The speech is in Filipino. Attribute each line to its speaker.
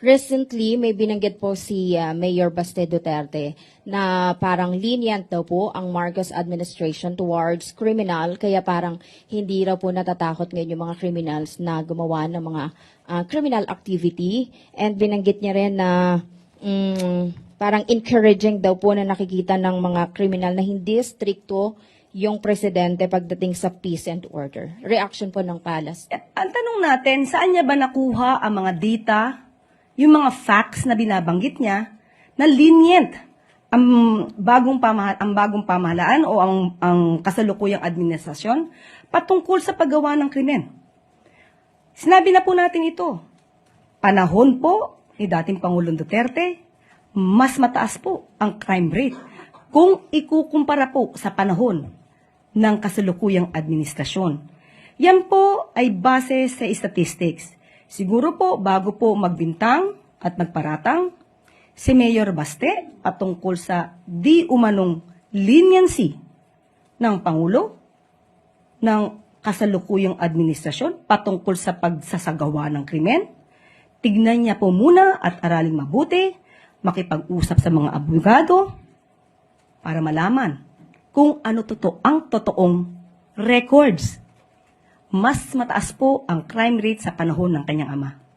Speaker 1: recently may binanggit po si ah, Mayor Baste Duterte na parang lenient daw po ang Marcos administration towards criminal kaya parang hindi raw po natatakot ngayon yung mga criminals na gumawa ng mga ah, criminal activity and binanggit niya rin na mm, parang encouraging daw po na nakikita ng mga criminal na hindi stricto yung presidente pagdating sa peace and order. Reaction po ng Palace.
Speaker 2: Ang tanong natin, saan niya ba nakuha ang mga data, yung mga facts na binabanggit niya, na lenient ang bagong pamahal ang bagong pamahalaan o ang ang kasalukuyang administrasyon patungkol sa paggawa ng krimen. Sinabi na po natin ito. Panahon po ni dating Pangulong Duterte, mas mataas po ang crime rate kung ikukumpara po sa panahon ng kasalukuyang administrasyon. Yan po ay base sa statistics. Siguro po bago po magbintang at magparatang, si Mayor Baste patungkol sa di umanong leniency ng Pangulo ng kasalukuyang administrasyon patungkol sa pagsasagawa ng krimen. Tignan niya po muna at araling mabuti, makipag-usap sa mga abogado para malaman kung ano totoo ang totoong records. Mas mataas po ang crime rate sa panahon ng kanyang ama.